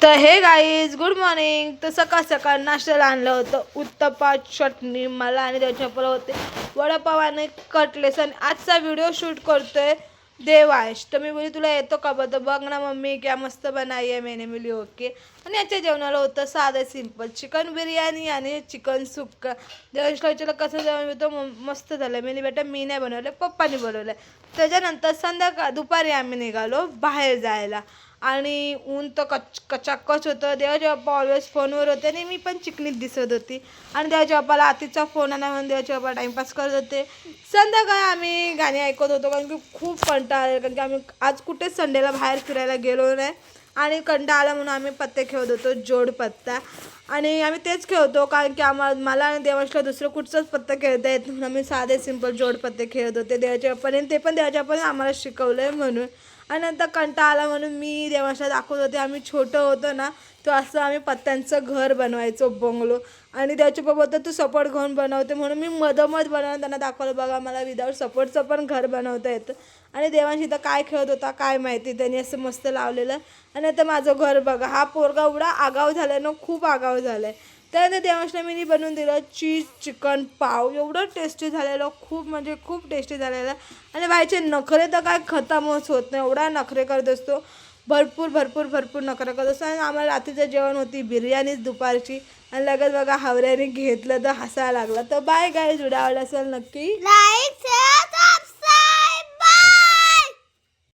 तर हे guys good morning तर सकाळ सकाळ नाश्त्याला आणलं होतं. उत्तप्पा चटणी मला आणि त्याच्या होते वडापाव आणि कटलेस आणि आजचा व्हिडिओ शूट करतोय देवाश. तर मी बोली तुला येतो का बघ बघ ना मम्मी क्या मस्त बनाई आहे मेने मिली ओके आणि याच्या जेवणाला होतं साधं सिंपल चिकन बिर्याणी आणि चिकन सुक्का देवाशला विचारलं कसं जेवण होतं? म- मस्त झालं. मी बेटा मी नाही बनवलं पप्पानी बनवलं त्याच्यानंतर संध्याकाळ दुपारी आम्ही निघालो बाहेर जायला. आणि ऊन तर कच कचाकच होतं. देवाच्या बाप्पा ऑलवेज फोनवर होते आणि मी पण चिकनीत दिसत होती. आणि देवाच्या बाप्पाला आतीचा फोन आला म्हणून देवाच्या बाप्पा टाइमपास करत होते. संध्याकाळी आम्ही गाणी ऐकत होतो कारण की खूप कंटाळा कारण की आम्ही आज कुठेच संडेला बाहेर फिरायला गेलो नाही. आणि कंटा आला म्हणून आम्ही पत्ते खेळत होतो जोड पत्ता. आणि आम्ही तेच खेळतो कारण की आम्हाला मला आणि देवाशला दुसरं कुठचंच पत्ता खेळता येत म्हणून आम्ही साधे सिंपल जोड पत्ते खेळत होते. देवाच्या ते पण देवाच्या बाप्पाने आम्हाला शिकवलं आहे म्हणून. आणि नंतर कंटाळा आला म्हणून मी देवाशला दाखवत होते. आम्ही छोटं होतो ना तो असं आम्ही पत्त्यांचं घर बनवायचो बंगलो आणि त्याच्याबाबत तर तू सपोर्ट घेऊन बनवते म्हणून मी मधोमध बनवून त्यांना दाखवलं बघा मला विदाऊट सपोर्टचं पण घर बनवता येतं. आणि देवांशी तर काय खेळत होता काय माहिती त्यांनी असं मस्त लावलेलं. आणि आता माझं घर बघा हा पोरगा एवढा आगाव झालाय ना खूप आगाव झाला आहे त्यानंतर देवांशला मी बनवून दिलं चीज चिकन पाव. एवढं टेस्टी झालेलं खूप म्हणजे खूप टेस्टी झालेलं. आणि बायचे नखरे तर काय खतमच होत नाही एवढा नखरे करत असतो. भरपूर भरपूर भरपूर नकार करत असं आणि आम्हाला रात्रीचं जेवण होती बिर्याणीच दुपारची. आणि लगेच बघा हावऱ्याने घेतलं तर हसायला लागलं. तर बाय गाय जुडावलं असेल नक्की. लाईक